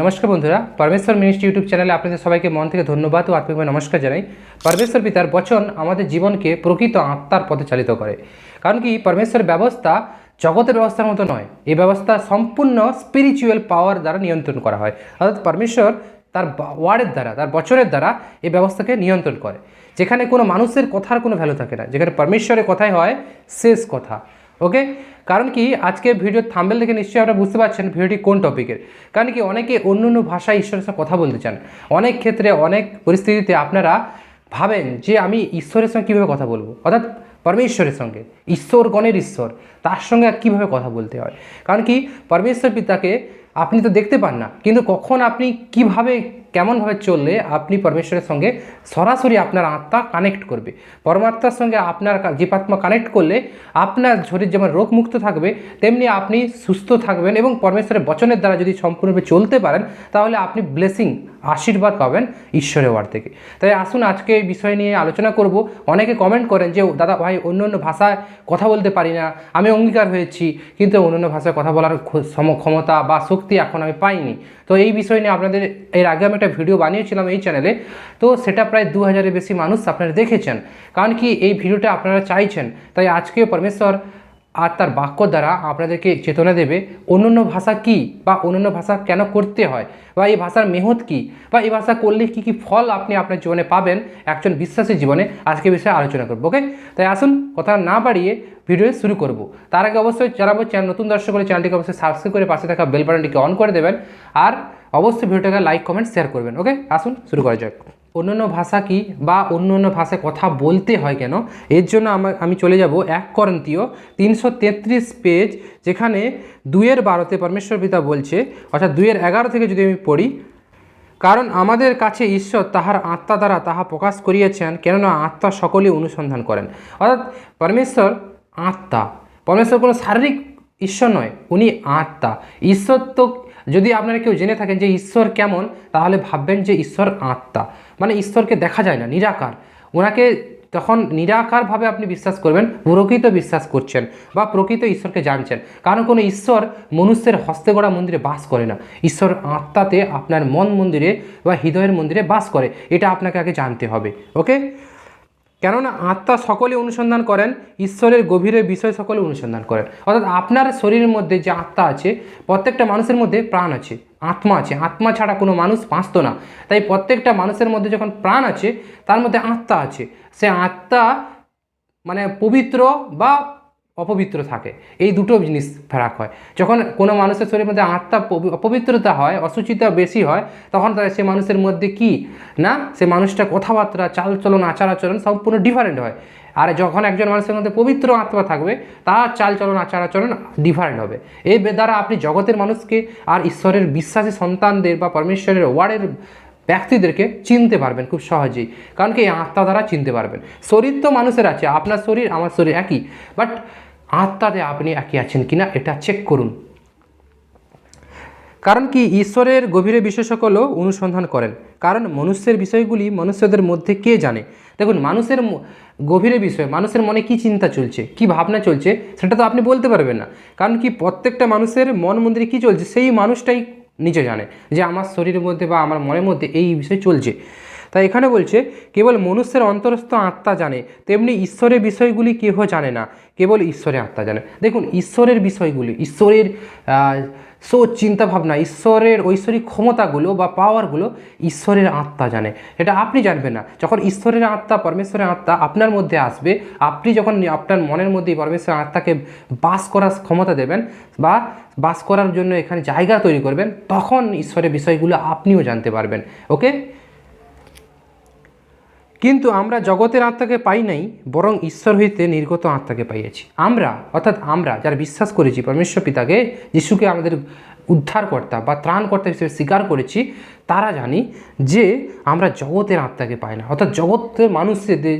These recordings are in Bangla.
নমস্কার বন্ধুরা, পরমেশ্বর মিনিস্ট্রি ইউটিউব চ্যানেলে আপনাদের সবাইকে মন থেকে ধন্যবাদ ও আত্মিকভাবে নমস্কার জানাই। পরমেশ্বর পিতার বচন আমাদের জীবনকে প্রকৃত আত্মার পথে চালিত করে। কারণ কি, পরমেশ্বরের ব্যবস্থা জগতের ব্যবস্থার মতো নয়। এই ব্যবস্থা সম্পূর্ণ স্পিরিচুয়াল পাওয়ার দ্বারা নিয়ন্ত্রণ করা হয়। অর্থাৎ পরমেশ্বর তার ওয়ার্ডের দ্বারা, তার বচনের দ্বারা এই ব্যবস্থাকে নিয়ন্ত্রণ করে। যেখানে কোনো মানুষের কথার কোনো ভ্যালু থাকে না। যেখানে পরমেশ্বরের কথাই হয় শেষ কথা। ওকে কারণ কি, আজকে ভিডিও থাম্বেল দেখে নিশ্চয়ই আপনারা বুঝতে পারছেন ভিডিওটি কোন টপিকের কারণ কি, অনেকে অন্য অন্য ভাষায় ঈশ্বরের সাথে কথা বলতে চান। অনেক ক্ষেত্রে, অনেক পরিস্থিতিতে আপনারা ভাবেন যে আমি ঈশ্বরের সঙ্গে কীভাবে কথা বলব। অর্থাৎ পরমেশ্বরের সঙ্গে ঈশ্বর গণের ঈশ্বর, তার সঙ্গে কীভাবে কথা বলতে হয়। কারণ কি, পরমেশ্বর পিতাকে আপনি তো দেখতে পান না, কিন্তু কখন আপনি কীভাবে কেমনভাবে চললে আপনি পরমেশ্বরের সঙ্গে সরাসরি আপনার আত্মা কানেক্ট করবে? পরমাত্মার সঙ্গে আপনার জীবাত্মা কানেক্ট করলে আপনার শরীর যেমন রোগমুক্ত থাকবে, তেমনি আপনি সুস্থ থাকবেন এবং পরমেশ্বরের বচনের দ্বারা যদি সম্পূর্ণরূপে চলতে পারেন, তাহলে আপনি ব্লেসিং আশীর্বাদ পাবেন ঈশ্বরের ওয়ার থেকে। তাই আসুন আজকে এই বিষয় নিয়ে আলোচনা করব। অনেকে কমেন্ট করেন যে দাদা ভাই, অন্য অন্য ভাষায় কথা বলতে পারি না, আমি অঙ্গীকার হয়েছি, কিন্তু অন্য অন্য ভাষায় কথা বলার ক্ষমতা বা শক্তি এখন আমি পাইনি। তো এই বিষয় নিয়ে আপনাদের, এর আগে আমি একটা ভিডিও বানিয়েছিলাম এই চ্যানেলে তো সেটা প্রায় দু হাজারের বেশি মানুষ আপনারা দেখেছেন। কারণ কি এই ভিডিওটা আপনারা চাইছেন। তাই আজকে পরমেশ্বর আর তার বাক্য দ্বারা আপনাদেরকে চেতনা দেবে অন্যান্য ভাষা কি বা অন্যান্য ভাষা কেন করতে হয় বা এই ভাষার মেহৎ কি বা এই ভাষা করলে কি কি ফল আপনি আপনার জীবনে পাবেন একজন বিশ্বাসী জীবনে আজকে বিষয়ে আলোচনা করব ওকে তাই আসুন কথা না বাড়িয়ে ভিডিও শুরু করব। তার আগে অবশ্যই যারা আমার চ্যানেল নতুন দর্শক করে চ্যানেলটিকে অবশ্যই সাবস্ক্রাইব করে পাশে থাকা বেল বাটনটিকে অন করে দেবেন। আর অবশ্যই ভিডিওটাকে লাইক কমেন্ট শেয়ার করবেন ওকে আসুন শুরু করা যাক। অন্যান্য ভাষা কি বা অন্য অন্য ভাষায় কথা বলতে হয় কেন? এর জন্য আমি চলে যাব এক করন্তীয় তিনশো তেত্রিশ পেজ যেখানে দুইয়ের বারোতে পরমেশ্বর পিতা বলছে, অর্থাৎ দুইয়ের এগারো থেকে যদি আমি পড়ি, কারণ আমাদের কাছে ঈশ্বর তাহার আত্মা দ্বারা তাহা প্রকাশ করিয়েছেন, কেননা আত্মা সকলে অনুসন্ধান করেন। অর্থাৎ পরমেশ্বর আত্মা। পরমেশ্বর কোনো শারীরিক ঈশ্বর নয়, উনি আত্মা। ঈশ্বর তো যদি আপনারা কেউ জেনে থাকেন যে ঈশ্বর কেমন, তাহলে ভাববেন যে ঈশ্বর আত্মা। মানে ঈশ্বরকে দেখা যায় না, নিরাকার। ওনাকে তখন নিরাকারভাবে আপনি বিশ্বাস করবেন, প্রকৃত বিশ্বাস করছেন বা প্রকৃত ঈশ্বরকে জানছেন। কারণ কোনো ঈশ্বর মনুষ্যের হস্তে গড়া মন্দিরে বাস করে না। ঈশ্বর আত্মাতে আপনার মন মন্দিরে বা হৃদয়ের মন্দিরে বাস করে। এটা আপনাকে আগে জানতে হবে, ওকে? কেননা আত্মা সকলে অনুসন্ধান করেন, ঈশ্বরের গভীরে বিষয় সকলে অনুসন্ধান করেন। অর্থাৎ আপনার শরীরের মধ্যে যে আত্মা আছে, প্রত্যেকটা মানুষের মধ্যে প্রাণ আছে, আত্মা আছে। আত্মা ছাড়া কোনো মানুষ বাঁচত না। তাই প্রত্যেকটা মানুষের মধ্যে যখন প্রাণ আছে, তার মধ্যে আত্মা আছে। সে আত্মা মানে পবিত্র বা অপবিত্র থাকে। এই দুটো জিনিস ফেরাক হয়। যখন কোনো মানুষের শরীরের মধ্যে আত্মা পবি- অপবিত্রতা হয়, অসুচিতা বেশি হয়, তখন সে মানুষের মধ্যে কি? না, সে মানুষটা কথাবার্তা, চালচলন আচার আচরণ সম্পূর্ণ ডিফারেন্ট হয়। আর যখন একজন মানুষের মধ্যে পবিত্র আত্মা থাকবে, তার চালচলন আচার আচরণ ডিফারেন্ট হবে। এই দ্বারা আপনি জগতের মানুষকে আর ঈশ্বরের বিশ্বাসী সন্তানদের বা পরমেশ্বরের ওয়ার্ডের ব্যক্তিদেরকে চিনতে পারবেন খুব সহজেই। কারণ কি এই আত্মা দ্বারা চিনতে পারবেন। শরীর তো মানুষের আছে, আপনার শরীর, আমার শরীর একই। বাট আত্মাতে আপনি একই আছেন কিনা, এটা চেক করুন। কারণ কি, ঈশ্বরের গভীরে সকলও অনুসন্ধান করেন। কারণ মনুষ্যের বিষয়গুলি মনুষ্যদের মধ্যে কে জানে? দেখুন, মানুষের গভীরে বিষয়, মানুষের মনে কি চিন্তা চলছে, কি ভাবনা চলছে, সেটা তো আপনি বলতে পারবেন না। কারণ কি, প্রত্যেকটা মানুষের মন মন্দিরে কী চলছে, সেই মানুষটাই নিজে জানে যে আমার শরীরের মধ্যে বা আমার মনের মধ্যে এই বিষয় চলছে। তাই এখানে বলছে, কেবল মনুষ্যের অন্তরস্থ আত্মা জানে, তেমনি ঈশ্বরের বিষয়গুলি কেহ জানে না, কেবল ঈশ্বরের আত্মা জানে। দেখুন, ঈশ্বরের বিষয়গুলি, ঈশ্বরের আহ, সোচ চিন্তা ভাবনা ঈশ্বরের ঐশ্বরিক ক্ষমতাগুলো বা পাওয়ারগুলো ঈশ্বরের আত্মা জানে। এটা আপনি জানবেন না। যখন ঈশ্বরের আত্মা পরমেশ্বরের আত্মা আপনার মধ্যে আসবে আপনি যখন আপনার মনের মধ্যে পরমেশ্বরের আত্মাকে বাস করার ক্ষমতা দেবেন বা বাস করার জন্য এখানে জায়গা তৈরি করবেন তখন ঈশ্বরের বিষয়গুলো আপনিও জানতে পারবেন। ওকে? কিন্তু আমরা জগতের আত্মাকে পাই নাই, বরং ঈশ্বর হইতে নির্গত আত্মাকে পাইয়াছি। আমরা, অর্থাৎ আমরা, যারা বিশ্বাস করেছি, পরমেশ্বর পিতাকে, যিশুকে আমাদের উদ্ধারকর্তা বা ত্রাণকর্তা হিসেবে স্বীকার করেছি, তারা জানি যে আমরা জগতের আত্মাকে পাই না। অর্থাৎ জগতের মানুষদের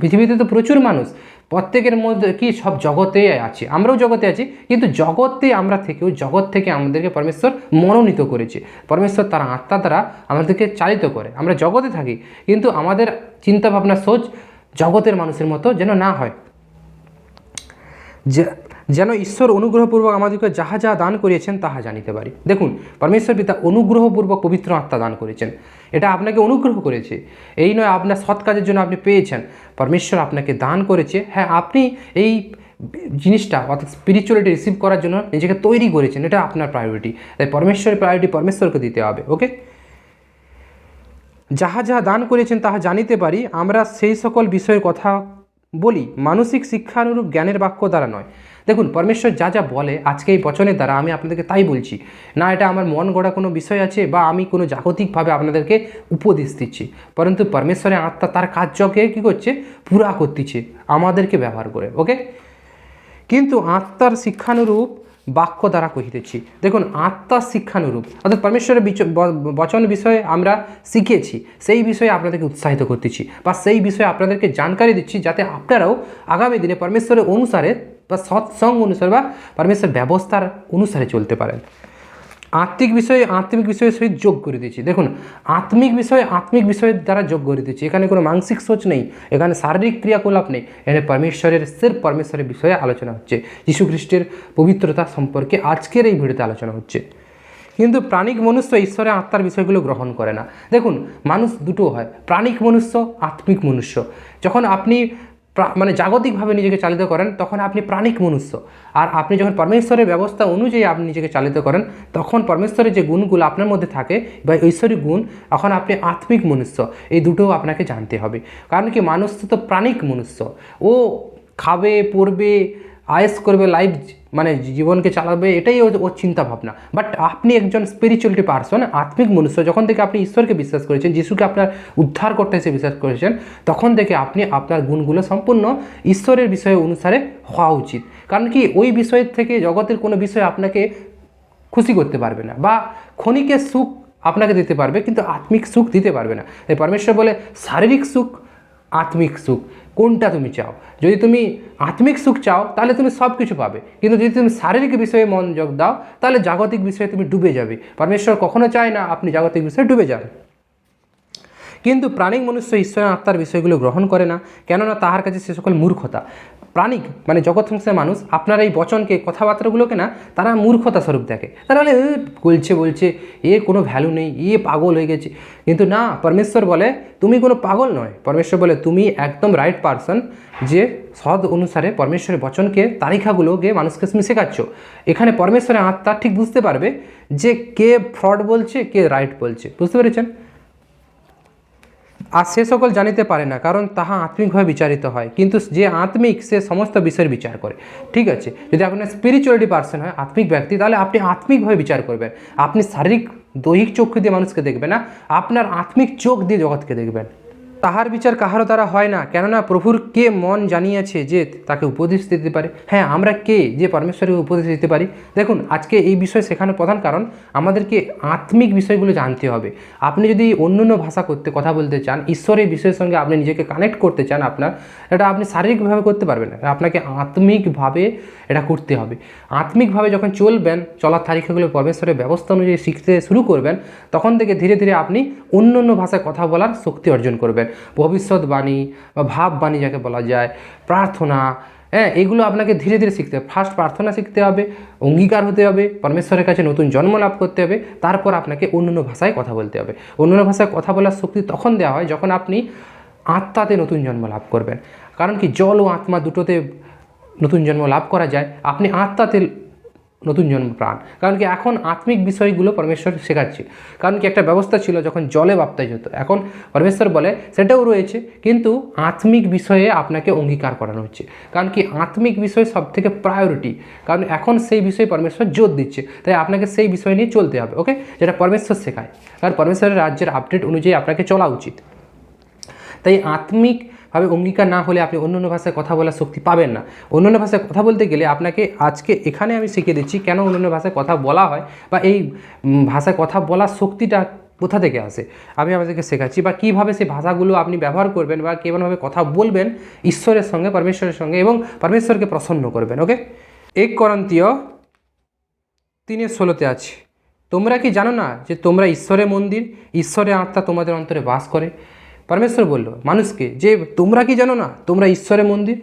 পৃথিবীতে তো প্রচুর মানুষ, প্রত্যেকের মধ্যে কি সব জগতে আছে? আমরাও জগতে আছি, কিন্তু জগতে আমরা থেকেও, জগৎ থেকে আমাদেরকে পরমেশ্বর মনোনীত করেছে। পরমেশ্বর তার আত্মা দ্বারা আমাদেরকে চালিত করে। আমরা জগতে থাকি, কিন্তু আমাদের চিন্তা ভাবনা সোচ জগতের মানুষের মতো যেন না হয়। যেন ঈশ্বর অনুগ্রহপূর্বক আমাদেরকে যাহা যাহা দান করিয়েছেন, তাহা জানিতে পারি। দেখুন, পরমেশ্বর পিতা অনুগ্রহপূর্বক পবিত্র আত্মা দান করেছেন। এটা আপনাকে অনুগ্রহ করেছে। এই নয়, আপনার সৎ কাজের জন্য আপনি পেয়েছেন। পরমেশ্বর আপনাকে দান করেছে। হ্যাঁ আপনি এই জিনিসটা, অর্থাৎ স্পিরিচুয়ালিটি রিসিভ করার জন্য নিজেকে তৈরি করেছেন। এটা আপনার প্রায়োরিটি তাই পরমেশ্বরের প্রায়োরিটি পরমেশ্বরকে দিতে হবে ওকে যাহা যাহা দান করেছেন, তাহা জানিতে পারি। আমরা সেই সকল বিষয়ের কথা বলি, মানসিক শিক্ষানুরূপ জ্ঞানের বাক্য দ্বারা নয়। দেখুন, পরমেশ্বর যা যা বলে আজকে এই বচনের দ্বারা আমি আপনাদেরকে তাই বলছি। না, এটা আমার মন গড়া কোনো বিষয় আছে বা আমি কোনো জাগতিকভাবে আপনাদেরকে উপদেশ দিচ্ছি। পরন্তু পরমেশ্বরের আত্মা তার কার্যকে কী করছে? পুরা করতেছে। আমাদেরকে ব্যবহার করে ওকে কিন্তু আত্মার শিক্ষানুরূপ বাক্য দ্বারা কহিতেছি। দেখুন, আত্মা শিক্ষানুরূপ। অর্থাৎ পরমেশ্বরের বচন বিষয়ে আমরা শিখেছি, সেই বিষয়ে আপনাদেরকে উৎসাহিত করতেছি বা সেই বিষয়ে আপনাদেরকে জানকারি দিচ্ছি যাতে আপনারাও আগামী দিনে পরমেশ্বরের অনুসারে বা সৎসঙ্গ অনুসারে বা পরমেশ্বর ব্যবস্থার অনুসারে চলতে পারেন। আত্মিক বিষয়ে আত্মিক বিষয়ের সহিত যোগ করে দিচ্ছি দেখুন, আত্মিক বিষয়ে আত্মিক বিষয়ের দ্বারা যোগ করে দিচ্ছি এখানে কোনো মানসিক সোচ নেই, এখানে শারীরিক ক্রিয়াকলাপ নেই। এখানে পরমেশ্বরের সির পরমেশ্বরের বিষয়ে আলোচনা হচ্ছে। যীশু খ্রিস্টের পবিত্রতা সম্পর্কে আজকের এই ভিডিওতে আলোচনা হচ্ছে। কিন্তু প্রাণিক মনুষ্য ঈশ্বরের আত্মার বিষয়গুলো গ্রহণ করে না। দেখুন, মানুষ দুটো হয়। প্রাণিক মনুষ্য, আত্মিক মনুষ্য। যখন আপনি মানে জাগতিকভাবে নিজেকে চালিত করেন, তখন আপনি প্রাণিক মনুষ্য। আর আপনি যখন পরমেশ্বরের ব্যবস্থা অনুযায়ী আপনি নিজেকে চালিত করেন, তখন পরমেশ্বরের যে গুণগুলো আপনার মধ্যে থাকে বা ঐশ্বরিক গুণ এখন আপনি আত্মিক মনুষ্য। এই দুটোও আপনাকে জানতে হবে। কারণ কি মানুষ তো প্রাণিক মনুষ্য। ও খাবে, পড়বে আয়েস করবে লাইফ মানে জীবনকে চালাবে, এটাই ওর চিন্তা ভাবনা বাট আপনি একজন স্পিরিচুয়ালিটি পার্সন আত্মিক মনুষ্য, যখন থেকে আপনি ঈশ্বরকে বিশ্বাস করেছেন, যিশুকে আপনার উদ্ধার করতে এসে বিশ্বাস করেছেন, তখন থেকে আপনি আপনার গুণগুলো সম্পূর্ণ ঈশ্বরের বিষয়ে অনুসারে হওয়া উচিত। কারণ কি, ওই বিষয়ের থেকে জগতের কোনো বিষয় আপনাকে খুশি করতে পারবে না, বা ক্ষণিকের সুখ আপনাকে দিতে পারবে, কিন্তু আত্মিক সুখ দিতে পারবে না। তাই পরমেশ্বর বলে, শারীরিক সুখ, আত্মিক সুখ। কোনটা তুমি চাও? যদি তুমি আত্মিক সুখ চাও, তাহলে তুমি সব কিছু পাবে। কিন্তু যদি তুমি শারীরিক বিষয়ে মনোযোগ দাও, তাহলে জাগতিক বিষয়ে তুমি ডুবে যাবে। পরমেশ্বর কখনো চায় না আপনি জাগতিক বিষয়ে ডুবে যান। কিন্তু প্রাণিক মনুষ্য ঈশ্বরের আত্মার বিষয়গুলো গ্রহণ করে না কেননা তাহার কাছে সে সকল মূর্খতা। প্রাণিক মানে জগৎ সংসারের মানুষ আপনার এই বচনকে কথাবার্তাগুলোকে না তারা মূর্খতা স্বরূপ দেখে। তারা বলে "এ, বলছে বলছে এ কোনো ভ্যালু নেই এ পাগল হয়ে গেছে। কিন্তু না পরমেশ্বর বলে তুমি কোনো পাগল নয়। পরমেশ্বর বলে তুমি একদম রাইট পারসন যে সদ অনুসারে পরমেশ্বরের বচনকে তারিখাগুলোকে মানুষকে তুমি শেখাচ্ছ। এখানে পরমেশ্বরের আত্মা ঠিক বুঝতে পারবে যে কে ফ্রড বলছে কে রাইট বলছে। বুঝতে পেরেছেন? আর সে সকল জানিতে পারে না, কারণ তাহা আত্মিকভাবে বিচারিত হয়। কিন্তু যে আত্মিক, সে সমস্ত বিষয়ের বিচার করে। ঠিক আছে? যদি আপনার স্পিরিচুয়ালিটি পার্সন হয়, আত্মিক ব্যক্তি, তাহলে আপনি আত্মিকভাবে বিচার করবেন। আপনি শারীরিক, দৈহিক চক্ষু দিয়ে মানুষকে দেখবেন না, আপনার আত্মিক চোখ দিয়ে জগৎকে দেখবেন। তাহার বিচার কাহারও দ্বারা হয় না, কেননা প্রভুর কে মন জানিয়েছে যে তাকে উপদেশ দিতে পারে? হ্যাঁ আমরা কে যে পরমেশ্বরকে উপদেশ দিতে পারি? দেখুন, আজকে এই বিষয় শেখানোর প্রধান কারণ আমাদেরকে আত্মিক বিষয়গুলো জানতে হবে। আপনি যদি অন্য অন্য ভাষা করতে কথা বলতে চান, ঈশ্বরের বিষয়ের সঙ্গে আপনি নিজেকে কানেক্ট করতে চান আপনার, এটা আপনি শারীরিকভাবে করতে পারবেন না। আপনাকে আত্মিকভাবে এটা করতে হবে। আত্মিকভাবে যখন চলবেন, চলার তারিখগুলো পরমেশ্বরের ব্যবস্থা অনুযায়ী শিখতে শুরু করবেন, তখন থেকে ধীরে ধীরে আপনি অন্য অন্য ভাষায় কথা বলার শক্তি অর্জন করবেন। ভবিষ্যৎবাণী বা ভাববাণী যাকে বলা যায়, প্রার্থনা হ্যাঁ এগুলো আপনাকে ধীরে ধীরে শিখতে হবে। ফার্স্ট প্রার্থনা শিখতে হবে, অঙ্গীকার হতে হবে, পরমেশ্বরের কাছে নতুন জন্ম লাভ করতে হবে, তারপর আপনাকে অন্যান্য ভাষায় কথা বলতে হবে। অন্যান্য ভাষায় কথা বলার শক্তি তখন দেওয়া হয় যখন আপনি আত্মাতে নতুন জন্ম লাভ করবেন। কারণ কি, জল ও আত্মা দুটোতে নতুন জন্ম লাভ করা যায়। আপনি আত্মাতে নতুন জন্ম প্রাণ। কারণ কি এখন আত্মিক বিষয়গুলো পরমেশ্বর শেখাচ্ছে। কারণ কি একটা ব্যবস্থা ছিল যখন জলে বাপ্তাইজ হতো এখন পরমেশ্বর বলে, সেটাও রয়েছে, কিন্তু আত্মিক বিষয়ে আপনাকে অঙ্গীকার করানো হচ্ছে। কারণ কি আত্মিক বিষয় সব থেকে প্রায়োরিটি কারণ এখন সেই বিষয়ে পরমেশ্বর জোর দিচ্ছে। তাই আপনাকে সেই বিষয় নিয়ে চলতে হবে ওকে যেটা পরমেশ্বর শেখায়। কারণ পরমেশ্বরের রাজ্যের আপডেট অনুযায়ী আপনাকে চলা উচিত। তাই আত্মিকভাবে অঙ্গীকার না হলে আপনি অন্য অন্য ভাষায় কথা বলার শক্তি পাবেন না। অন্য অন্য ভাষায় কথা বলতে গেলে আপনাকে আজকে এখানে আমি শিখিয়ে দিচ্ছি কেন অন্য অন্য ভাষায় কথা বলা হয় বা এই ভাষায় কথা বলার শক্তিটা কোথা থেকে আসে। আমি আপনাদেরকে শেখাচ্ছি বা কীভাবে সেই ভাষাগুলো আপনি ব্যবহার করবেন বা কেমনভাবে কথা বলবেন ঈশ্বরের সঙ্গে, পরমেশ্বরের সঙ্গে এবং পরমেশ্বরকে প্রসন্ন করবেন, ওকে? এক করন্তীয় তিনের ষোলোতে আছে, তোমরা কি জানো না যে তোমরা ঈশ্বরের মন্দির? ঈশ্বরের আত্মা তোমাদের অন্তরে বাস করে। পরমেশ্বর বলল, মানুষকে, যে তোমরা কি জানো না, তোমরা ঈশ্বরের মন্দির?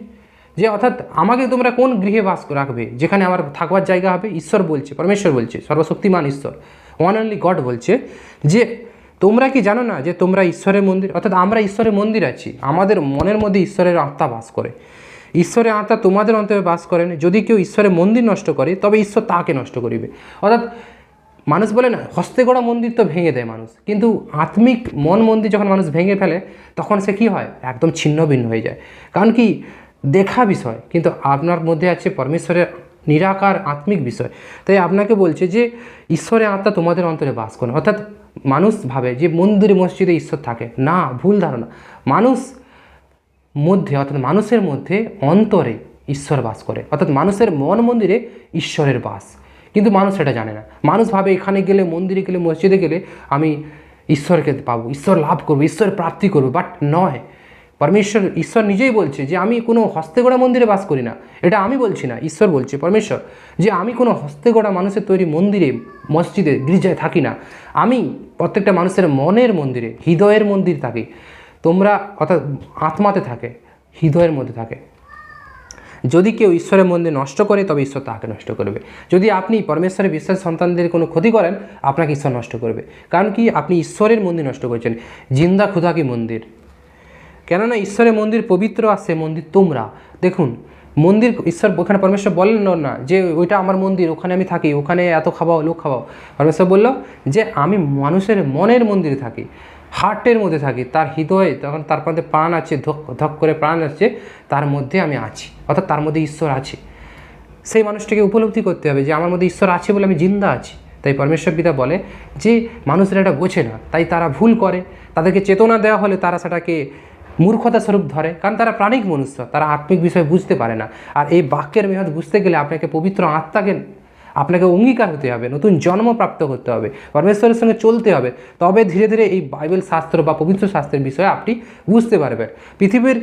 যে অর্থাৎ আমাকে তোমরা কোন গৃহে বাস রাখবে? যেখানে আমার থাকবার জায়গা হবে? ঈশ্বর বলছে, পরমেশ্বর বলছে, সর্বশক্তিমান ঈশ্বর ওয়ান অনলি গড বলছে, যে তোমরা কি জানো না যে তোমরা ঈশ্বরের মন্দির? অর্থাৎ আমরা ঈশ্বরের মন্দির আছি, আমাদের মনের মধ্যে ঈশ্বরের আত্মা বাস করে। ঈশ্বরের আত্মা তোমাদের অন্তরে বাস করেন যদি কেউ ঈশ্বরের মন্দির নষ্ট করে, তবে ঈশ্বর তাকে নষ্ট করিবে। অর্থাৎ মানুষ বলে না, হস্তে গড়া মন্দির তো ভেঙে দেয় মানুষ। কিন্তু আত্মিক মন মন্দির যখন মানুষ ভেঙে ফেলে, তখন সে কী হয়? একদম ছিন্ন ভিন্ন হয়ে যায়। কারণ কি? দেখা বিষয়, কিন্তু আপনার মধ্যে আছে পরমেশ্বরের নিরাকার আত্মিক বিষয়। তাই আপনাকে বলছে যে, ঈশ্বরের আত্মা তোমাদের অন্তরে বাস করে অর্থাৎ মানুষ ভাবে যে, মন্দিরে মসজিদে ঈশ্বর থাকে। না, ভুল ধারণা। মানুষ মধ্যে, অর্থাৎ মানুষের মধ্যে অন্তরে ঈশ্বর বাস করে। অর্থাৎ মানুষের মন মন্দিরে ঈশ্বরের বাস। কিন্তু মানুষ সেটা জানে না। মানুষ ভাবে এখানে গেলে, মন্দিরে গেলে, মসজিদে গেলে আমি ঈশ্বরকে পাবো, ঈশ্বর লাভ করব, ঈশ্বর প্রাপ্তি করব। বাট নয়। পরমেশ্বর, ঈশ্বর নিজেই বলছে যে আমি কোনো হস্তে গড়া মন্দিরে বাস করি না। এটা আমি বলছি না, ঈশ্বর বলছে। পরমেশ্বর, যে আমি কোনো হস্তে গড়া মানুষের তৈরি মন্দিরে, মসজিদে, গির্জায় থাকি না। আমি প্রত্যেকটা মানুষের মনের মন্দিরে, হৃদয়ের মন্দির থাকি। তোমরা অর্থাৎ আত্মাতে থাকে, হৃদয়ের মধ্যে থাকে। যদি কেউ ঈশ্বরের মন্দির নষ্ট করে, তবে ঈশ্বর তাকে নষ্ট করবে। যদি আপনি পরমেশ্বরের বিশ্বাস সন্তানদের কোনো ক্ষতি করেন, আপনাকে ঈশ্বর নষ্ট করবে। কারণ কি? আপনি ঈশ্বরের মন্দির নষ্ট করছেন। জিন্দা ক্ষুধা কি মন্দির? কেননা ঈশ্বরের মন্দির পবিত্র সে মন্দির তোমরা। দেখুন, মন্দির, ঈশ্বর ওখানে পরমেশ্বর বলেন না, যে ওইটা আমার মন্দির, ওখানে আমি থাকি, ওখানে এত খাওয়াও, লোক খাওয়াও। পরমেশ্বর বলল যে, আমি মানুষের মনের মন্দিরে থাকি। হার্টের মধ্যে থাকি, তার হৃদয়ে তখন তার মধ্যে প্রাণ আছে, ধক ধক করে প্রাণ আসছে তার মধ্যে আমি আছি, অর্থাৎ তার মধ্যে ঈশ্বর আছে। সেই মানুষটাকে উপলব্ধি করতে হবে যে আমার মধ্যে ঈশ্বর আছে বলে আমি জিন্দা আছি। তাই পরমেশ্বর পিতা বলে যে মানুষরা এটা বোঝে না, তাই তারা ভুল করে। তাদেরকে চেতনা দেওয়া হলে তারা সেটাকে মূর্খতা স্বরূপ ধরে, কারণ তারা প্রাণিক মনুষ্য, তারা আত্মিক বিষয় বুঝতে পারে না। আর এই বাক্যের মেহৎ বুঝতে গেলে আপনাকে পবিত্র আত্মাকে আপনাকে অঙ্গীকার হতে হবে, নতুন জন্ম প্রাপ্ত করতে হবে, পরমেশ্বরের সঙ্গে চলতে হবে। তবে ধীরে ধীরে এই বাইবেল শাস্ত্র বা পবিত্র শাস্ত্রের বিষয়ে আপনি বুঝতে পারবেন। পৃথিবীর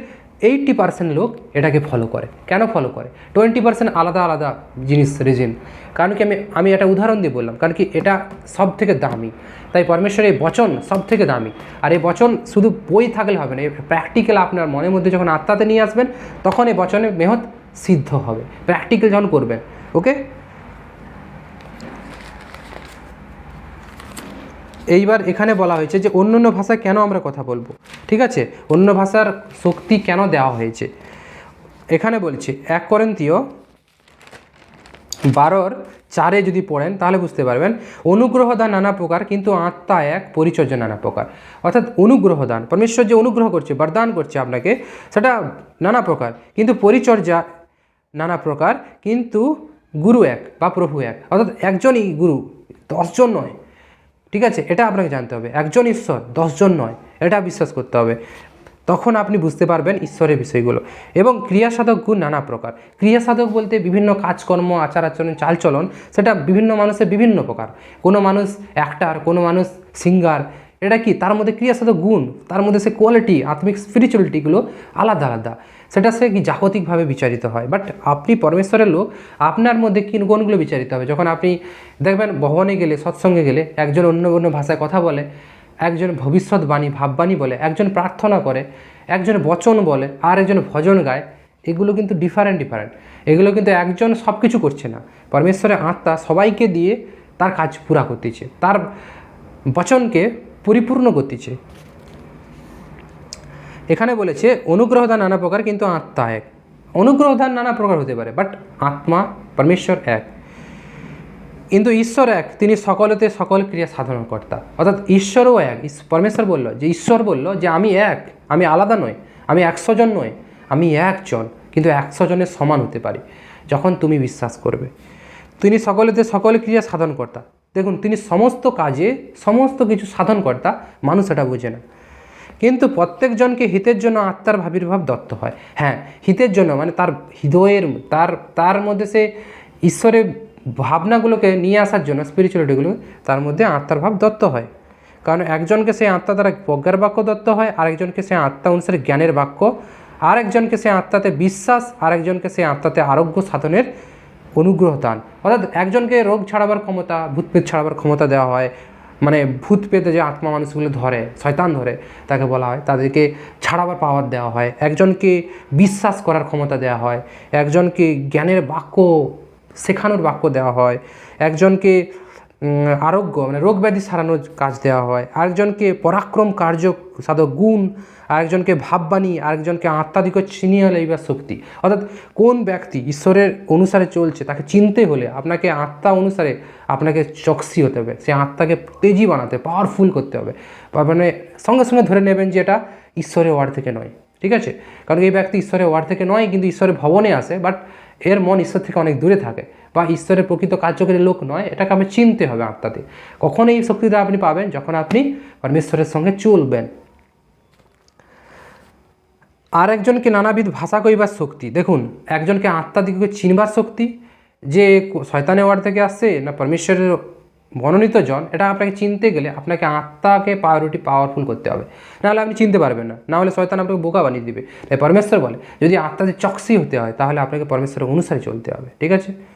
এইটটি পার্সেন্ট লোক এটাকে ফলো করে। কেন ফলো করে? টোয়েন্টি পার্সেন্ট আলাদা আলাদা জিনিস রিজিন কারণ কি আমি আমি একটা উদাহরণ দিয়ে বললাম, কারণ কি এটা সব থেকে দামি। তাই পরমেশ্বরের এই বচন সব থেকে দামি। আর এই বচন শুধু বই থাকলে হবে না প্র্যাকটিক্যাল আপনার মনের মধ্যে যখন আত্মাতে নিয়ে আসবেন, তখন এই বচনে মেহৎ সিদ্ধ হবে। প্র্যাকটিক্যাল যখন করবেন ওকে এইবার এখানে বলা হয়েছে যে অন্য অন্য ভাষায় কেন আমরা কথা বলব? ঠিক আছে? অন্য ভাষার শক্তি কেন দেওয়া হয়েছে? এখানে বলছি, এক করেন্তীয় বারোর চারে যদি পড়েন, তাহলে বুঝতে পারবেন অনুগ্রহ দান নানা প্রকার, কিন্তু আত্মা এক, পরিচর্যা নানা প্রকার। অর্থাৎ অনুগ্রহ দান পরমেশ্বর যে অনুগ্রহ করছে, বরদান করছে আপনাকে, সেটা নানা প্রকার, কিন্তু পরিচর্যা নানা প্রকার, কিন্তু গুরু এক বা প্রভু এক। অর্থাৎ একজনই গুরু, দশজন নয়। ঠিক আছে? এটা আপনাকে জানতে হবে। একজন ঈশ্বর, দশজন নয়। এটা বিশ্বাস করতে হবে। তখন আপনি বুঝতে পারবেন ঈশ্বরের বিষয়গুলো। এবং ক্রিয়াসাধক গুণ নানা প্রকার। ক্রিয়াসাধক বলতে বিভিন্ন কাজকর্ম আচার আচরণ চালচলন, সেটা বিভিন্ন মানুষের বিভিন্ন প্রকার। কোনো মানুষ অ্যাক্টার কোনো মানুষ সিঙ্গার এটা কি? তার মধ্যে ক্রিয়াসাধক গুণ, তার মধ্যে সে কোয়ালিটি আত্মিক স্পিরিচুয়ালিটিগুলো আলাদা আলাদা। সেটা সে কি জাগতিকভাবে বিচারিত হয়? বাট আপনি পরমেশ্বরের লোক, আপনার মধ্যে কি গুণগুলো বিচারিত হবে? যখন আপনি দেখবেন ভবনে গেলে, সৎসঙ্গে গেলে, একজন অন্য অন্য ভাষায় কথা বলে, একজন ভবিষ্যৎবাণী, ভাববাণী বলে, একজন প্রার্থনা করে, একজন বচন বলে, আর একজন ভজন গায়, এগুলো কিন্তু ডিফারেন্ট ডিফারেন্ট এগুলো কিন্তু একজন সব কিছু করছে না। পরমেশ্বরের আত্মা সবাইকে দিয়ে তার কাজ পুরা করতেছে। তার বচনকে পরিপূর্ণ করতেছে। এখানে বলেছে অনুগ্রহ দান নানা প্রকার কিন্তু আত্মা এক। অনুগ্রহ দান নানা প্রকার হতে পারে বাট আত্মা, পরমেশ্বর এক। কিন্তু ঈশ্বর এক, তিনি সকলেতে সকল ক্রিয়া সাধন কর্তা। অর্থাৎ ঈশ্বরও এক। পরমেশ্বর বলল যে, ঈশ্বর বলল যে, আমি এক, আমি আলাদা নই, আমি একশো জন নই, আমি একজন, কিন্তু একশো জনের সমান হতে পারি, যখন তুমি বিশ্বাস করবে। তিনি সকলেতে সকল ক্রিয়া সাধন কর্তা। দেখুন, তিনি সমস্ত কাজে, সমস্ত কিছু সাধন কর্তা, মানুষ এটা বোঝে না। কিন্তু প্রত্যেকজনকে হিতের জন্য আত্মার ভাবির্ভাব দত্ত হয়। হ্যাঁ হিতের জন্য মানে তার হৃদয়ের, তার তার মধ্যে সে ঈশ্বরের ভাবনাগুলোকে নিয়ে আসার জন্য স্পিরিচুয়ালিটিগুলো তার মধ্যে আত্মার ভাব দত্ত হয়। কারণ একজনকে সেই আত্মা দ্বারা প্রজ্ঞার বাক্য দত্ত হয়, আরেকজনকে সেই আত্মা অনুসারে জ্ঞানের বাক্য, আরেকজনকে সেই আত্মাতে বিশ্বাস, আরেকজনকে সেই আত্মাতে আরোগ্য সাধনের অনুগ্রহ দান। অর্থাৎ একজনকে রোগ ছাড়াবার ক্ষমতা, ভূতপ্রেত ছাড়াবার ক্ষমতা দেওয়া হয় মানে ভূত পেতে যে আত্মা মানুষগুলো ধরে, শয়তান ধরে, তাকে বলা হয়। তাদেরকে ছাড়াবার পাওয়ার দেওয়া হয়। একজনকে বিশ্বাস করার ক্ষমতা দেওয়া হয়। একজনকে জ্ঞানের বাক্য শেখানোর বাক্য দেওয়া হয়। একজনকে আরোগ্য মানে রোগ ব্যাধি সারানোর কাজ দেওয়া হয়। আরেকজনকে পরাক্রম কার্য, সাধক গুণ, আরেকজনকে ভাববাণী, আরেকজনকে আত্মাদিকে চিনিয়ে লইবার শক্তি। অর্থাৎ কোন ব্যক্তি ঈশ্বরের অনুসারে চলছে, তাকে চিনতে হলে আপনাকে আত্মা অনুসারে আপনাকে চক্সি হতে হবে। সে আত্মাকে তেজি বানাতে পাওয়ারফুল করতে হবে। মানে সঙ্গে সঙ্গে ধরে নেবেন যে এটা ঈশ্বরের ওয়ার্ড থেকে নয়। ঠিক আছে? কারণ এই ব্যক্তি ঈশ্বরের ওয়ার্ড থেকে নয়, কিন্তু ঈশ্বরের ভবনে আসে বাট এর মন ঈশ্বর থেকে অনেক দূরে থাকে। বা ঈশ্বরের প্রকৃত কার্যকরী লোক নয়, এটাকে আমি চিনতে হবে আত্মাতে। কখন এই শক্তিটা আপনি পাবেন যখন আপনি পরমেশ্বরের সঙ্গে চলবেন। আর একজনকে নানাবিধ ভাষা কইবার শক্তি। দেখুন, একজনকে আত্মা দিকে চিনবার শক্তি, যে শয়তানের ওয়ার্ড থেকে আসছে না পরমেশ্বরের মনোনীত জন, এটা আপনাকে চিনতে গেলে আপনাকে আত্মাকে প্রায়োরিটি পাওয়ারফুল করতে হবে। নাহলে আপনি চিনতে পারবেন না। নাহলে শয়তান আপনাকে বোকা বানিয়ে দিবে। তাই পরমেশ্বর বলে, যদি আত্মাতে চকসি হতে হয়, তাহলে আপনাকে পরমেশ্বরের অনুসারে চলতে হবে। ঠিক আছে?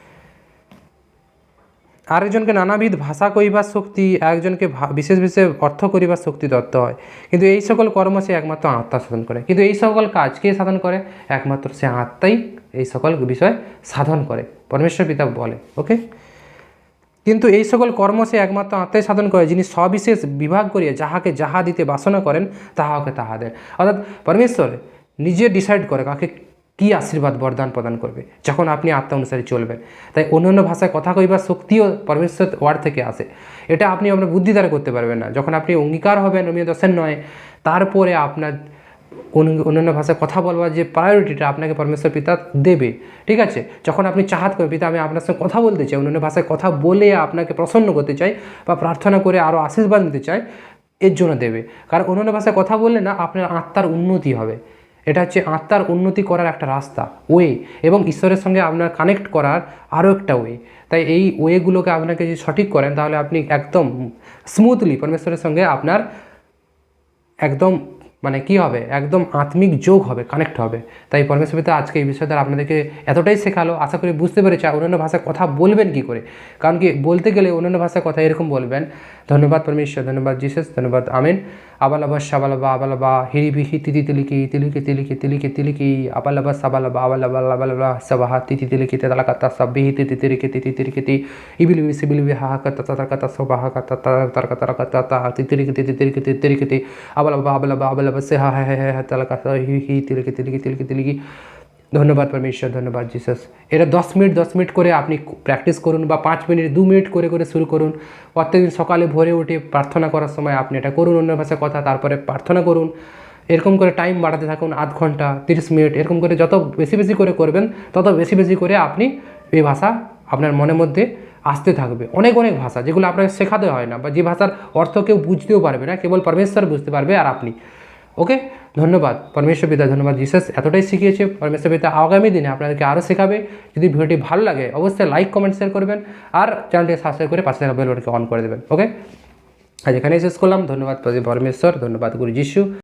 আরেকজনকে নানাবিধ ভাষা কইবার শক্তি, একজনকে বিশেষ বিশেষ অর্থ করিবার শক্তি দত্ত হয়। কিন্তু এই সকল কর্ম সে একমাত্র আত্মা সাধন করে। কিন্তু এই সকল কাজ কে সাধন করে? একমাত্র সে আত্মাই এই সকল বিষয় সাধন করে। পরমেশ্বর পিতা বলে, ওকে? কিন্তু এই সকল কর্ম সে একমাত্র আত্মাই সাধন করে, যিনি সবিশেষ বিভাগ করিয়া যাহাকে যাহা দিতে বাসনা করেন, তাহাকে তাহা দেন। অর্থাৎ পরমেশ্বর নিজে ডিসাইড করে কাকে কী আশীর্বাদ বরদান প্রদান করবে? যখন আপনি আত্মা অনুসারে চলবেন। তাই অন্য অন্য ভাষায় কথা কইবার শক্তিও পরমেশ্বর ওয়ার্ড থেকে আসে। এটা আপনি আপনার বুদ্ধি দ্বারা করতে পারবেন না। যখন আপনি অঙ্গীকার হবেন, রোমিও দশের নয়, তারপরে আপনার অন্য- অন্যান্য ভাষায় কথা বলবার যে প্রায়োরিটিটা আপনাকে পরমেশ্বর পিতা দেবে, ঠিক আছে? যখন আপনি চাহাত করবেন পিতা, আমি আপনার সঙ্গে কথা বলতে চাই, অন্যান্য ভাষায় কথা বলে আপনাকে প্রসন্ন করতে চাই বা প্রার্থনা করে আরও আশীর্বাদ নিতে চাই, এর জন্য দেবে। কারণ অন্যান্য ভাষায় কথা বললে না আপনার আত্মার উন্নতি হবে। এটা হচ্ছে আত্মার উন্নতি করার একটা রাস্তা ওয়ে এবং ঈশ্বরের সঙ্গে আপনার কানেক্ট করার আরও একটা ওয়ে তাই এই ওয়েগুলোকে আপনাকে যদি সঠিক করেন, তাহলে আপনি একদম স্মুথলি পরমেশ্বরের সঙ্গে আপনার একদম মানে কি হবে? একদম আত্মিক যোগ হবে কানেক্ট হবে। তাই পরমেশ্বর পিতা আজকে এই বিষয়টা আপনাদেরকে এতটাই শেখালো। আশা করি বুঝতে পেরেছে আর অন্যান্য ভাষায় কথা বলবেন কি করে? কারণ কি বলতে গেলে অন্যান্য ভাষায় কথা এরকম বলবেন, ধন্যবাদ পরমেশ্বর, ধন্যবাদ জিসাস, ধন্যবাদ, আমিন। अबलबस शबलबा अबलबा हिरी बिही तिली तिलिकी तिलिकी तिलिकी तिलिकी तिलिकी अबलबस सबलबा अबलबलबलबा सबहा तिति तिलिकी तलकता सब बिही तिति तिरिकी तिति तिरिकिति इबिल बि सिबिल बि हा कत तकत सबह कत तरक तरक तत तितिरिकी तिति तिरिकिति तिरिकिति अबलबा अबलबा अबलबस हा है है तलक ही तिलिकी तिलिकी तिलिकी तिलिकी ধন্যবাদ পরমেশ্বর, ধন্যবাদ জিসাস এটা দশ মিনিট দশ মিনিট করে আপনি প্র্যাকটিস করুন বা পাঁচ মিনিট, দু মিনিট করে করে শুরু করুন। প্রত্যেকদিন সকালে ভোরে উঠে প্রার্থনা করার সময় আপনি এটা করুন অন্য ভাষায় কথা, তারপরে প্রার্থনা করুন। এরকম করে টাইম বাড়াতে থাকুন আধ ঘণ্টা, তিরিশ মিনিট, এরকম করে যত বেশি বেশি করে করবেন, তত বেশি বেশি করে আপনি এই ভাষা আপনার মনের মধ্যে আসতে থাকবে। অনেক অনেক ভাষা যেগুলো আপনাকে শেখাতে হয় না বা যে ভাষার অর্থ কেউ বুঝতেও পারবে না, কেবল পরমেশ্বর বুঝতে পারবে আর আপনি। ওকে ধন্যবাদ। পরমেশ্বর পিতা, ধন্যবাদ জিসাস এতটাই শিখিয়েছে পরমেশ্বর পিতা। আগামী দিনে আপনাদেরকে আরও শেখাবে। যদি ভিডিওটি ভালো লাগে, অবশ্যই লাইক কমেন্ট শেয়ার করবেন। আর চ্যানেলটি সাবস্ক্রাইব করে পাশে থাকা বেল অন করে দেবেন। ওকে আজ এখানেই শেষ করলাম। ধন্যবাদ পরমেশ্বর, ধন্যবাদ গুরু যিশু।